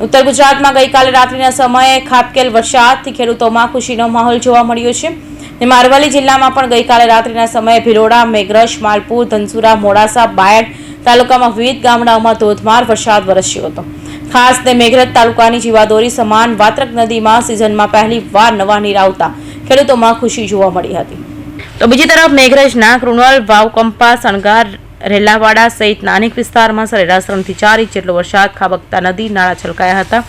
ઉત્તર ગુજરાતમાં ગઈકાલે રાત્રિના સમયે ખાબકેલ વરસાદથી ખેડૂતોમાં ખુશીનો માહોલ જોવા મળ્યો છે. ને અરવલ્લી જિલ્લામાં પણ ગઈકાલે રાત્રિના સમયે ભિલોડા, મેઘરજ, માલપુર, ધનસુરા, મોડાસા, બાયડ તાલુકામાં વિવિધ ગામડાઓમાં ધોધમાર વરસાદ વરસ્યો હતો. ખાસ તે મેઘરજ તાલુકાની જીવાદોરી સમાન વાત્રક નદીમાં સિઝનમાં પહેલી વાર નવા નીર આવતા ખેડૂતોમાં ખુશી જોવા મળી હતી. તો બીજી તરફ મેઘરજના કૃણવલ વાવકંપા સણગાર રેલાવાડા સહિતના અનેક વિસ્તારમાં સરેરાશ ત્રણથી ચાર ઇંચ જેટલો વરસાદ ખાબકતા નદી નાળા છલકાયા હતા.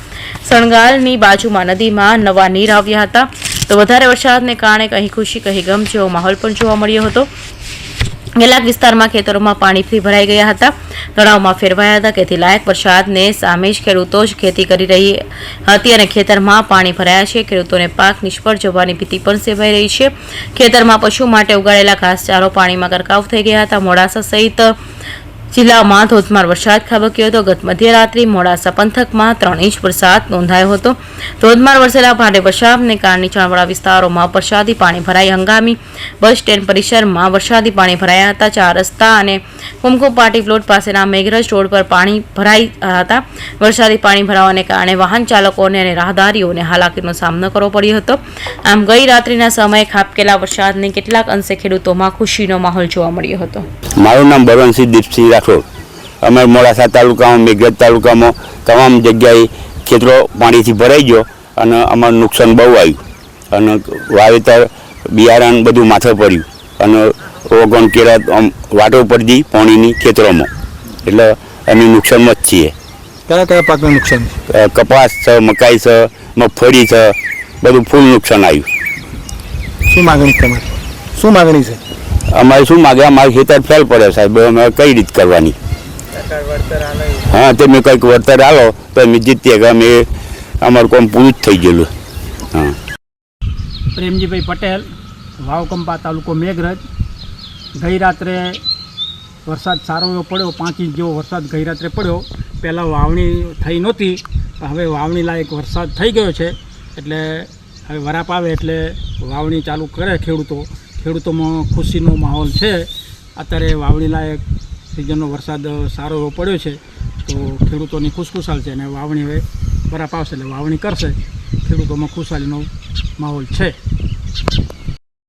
સણગાલની બાજુમાં નદીમાં નવા નીર આવ્યા હતા. તો વધારે વરસાદને કારણે કહી ખુશી કહી ગમ જેવો માહોલ પણ જોવા મળ્યો હતો. કેટલાક વિસ્તારમાં ખેતરોમાં પાણીથી ભરાઈ ગયા હતા. તળાવમાં ફેરવાયા હતા. તેથી લાયક વરસાદને સામે જ ખેડૂતો જ ખેતી કરી રહી હતી અને ખેતરમાં પાણી ભરાયા છે. ખેડૂતોને પાક નિષ્ફળ જવાની ભીતિ પણ સેવાઈ રહી છે. ખેતરમાં પશુ માટે ઉગાડેલા ઘાસચારો પાણીમાં ગરકાવ થઈ ગયા હતા. મોડાસા સહિત જિલ્લામાં ધોધમાર વરસાદ ખાબક્યો હતો. ગત મધ્યરાત્રિ મોડાસા પંથકમાં ત્રણ ઇંચ વરસાદ નોંધાયો હતો. ધોધમાર વરસેલા ભારે વરસાદને કારણે નીચાણવાળા વિસ્તારોમાં વરસાદી પાણી ભરાઈ. હંગામી બસ સ્ટેન્ડ પરિસરમાં વરસાદી પાણી ભરાયા હતા. ચાર રસ્તા અને કુમકુમ પાર્ટી પ્લોટ પાસેના મેઘરજ રોડ પર પાણી ભરાઈ હતા. વરસાદી પાણી ભરાવાને કારણે વાહન ચાલકોને અને રાહદારીઓને હાલાકીનો સામનો કરવો પડ્યો હતો. આમ ગઈ રાત્રિના સમયે ખાબકેલા વરસાદને કેટલાક અંશે ખેડૂતોમાં ખુશીનો માહોલ જોવા મળ્યો હતો. મારું નામ બળવંતસિંહ દીપસિંહ રાઠોડ. અમે મોડાસા તાલુકામાં, મેઘરજ તાલુકામાં તમામ જગ્યાએ ખેતરો પાણીથી ભરાઈ ગયો અને અમારું નુકસાન બહુ આવ્યું. અને વાવેતર બિયારણ બધું માથે પડ્યું. અને ઓગણ કેળા આમ વાટો પડતી પાણીની ખેતરોમાં. એટલે અમે નુકસાનમાં જ છીએ. કયા કયા પાકનું નુકસાન કપાસ છે મકાઈ છે મગફળી છે બધું ફૂલ નુકસાન આવ્યું. શું માગણી તમારી? શું માગણી છે? અમારે શું માગે? અમારે ખેતર ફેલ પડે સાહેબ. અમે કઈ રીત કરવાની? હા તમે કંઈક વળતર આલો તો અમે જીતીએ કે અમે અમારું કામ પૂરું જ થઈ ગયેલું. હા. પ્રેમજીભાઈ પટેલ વાવકંપા તાલુકો મેઘરજ. ગઈ રાત્રે વરસાદ સારો એવો પડ્યો, પાંચ ઇંચ જેવો વરસાદ ગઈ રાત્રે પડ્યો. પહેલાં વાવણી થઈ નહોતી, હવે વાવણી લાયક વરસાદ થઈ ગયો છે. એટલે હવે વરાપ આવે એટલે વાવણી ચાલુ કરે ખેડૂતો. ખેડૂતોમાં ખુશીનો માહોલ છે. અત્યારે વાવણી લાયક સિઝનનો વરસાદ સારો એવો પડ્યો છે. તો ખેડૂતોની ખુશખુશાલ છે અને વાવણી હવે વરાપ આવશે એટલે વાવણી કરશે. ખેડૂતોમાં ખુશાલીનો માહોલ છે.